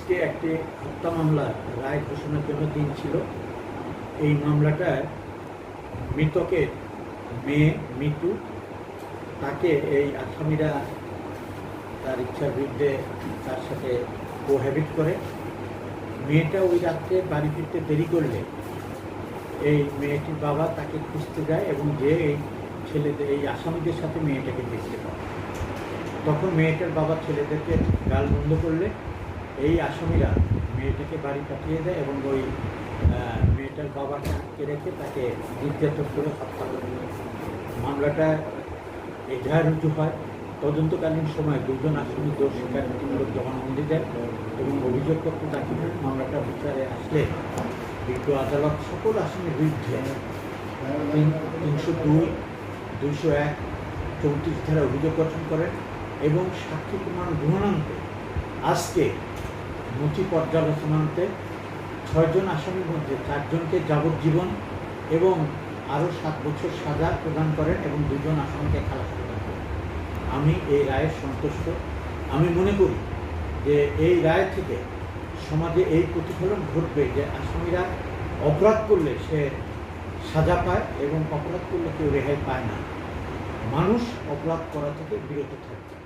আজকে একটি হত্যা মামলার রায় ঘোষণার জন্য দিন ছিল। এই মামলাটায় মৃতকের মেয়ে মিতু, তাকে এই আসামিরা তার ইচ্ছার বিরুদ্ধে তার সাথে কোহ্যাবিট করে। মেয়েটা ওই রাত্রে বাড়ি ফিরতে দেরি করলে এই মেয়েটির বাবা তাকে খুঁজতে যায় এবং যে এই ছেলেদের, এই আসামিদের সাথে মেয়েটাকে দেখতে পায়। তখন মেয়েটার বাবা ছেলেদেরকে গাল বন্ধ করলে এই আসামিরা মেয়েটাকে বাড়ি পাঠিয়ে দেয় এবং ওই মেয়েটার বাবাকে আটকে রেখে তাকে নির্যাতন করে হত্যা করে। মামলাটা এজাহার রুজু হয়। তদন্তকালীন সময় দুজন আসামি দোষ স্বীকারোক্তিমূলক জবানবন্দি দেয় এবং অভিযোগপত্র দাখিল মামলাটা বিচারে আসলে বিজ্ঞ আদালত সকল আসামির বিরুদ্ধে তিন- তিনশো দুই, দুইশো এক, চৌত্রিশ ধারা অভিযোগ গঠন করেন এবং সাক্ষী প্রমাণ গ্রহণান্তে আজকে নথি পর্যালোচনান্তে ছয়জন আসামির মধ্যে চারজনকে যাবজ্জীবন এবং আরও সাত বছর সাজা প্রদান করেন এবং দুজন আসামিকে খালাস প্রদান করেন। আমি এই রায়ের সন্তুষ্ট। আমি মনে করি যে এই রায় থেকে সমাজে এই প্রতিফলন ঘটবে যে আসামিরা অপরাধ করলে সে সাজা পায় এবং অপরাধ করলে কেউ রেহাই পায় না। মানুষ অপরাধ করা থেকে বিরত থাকে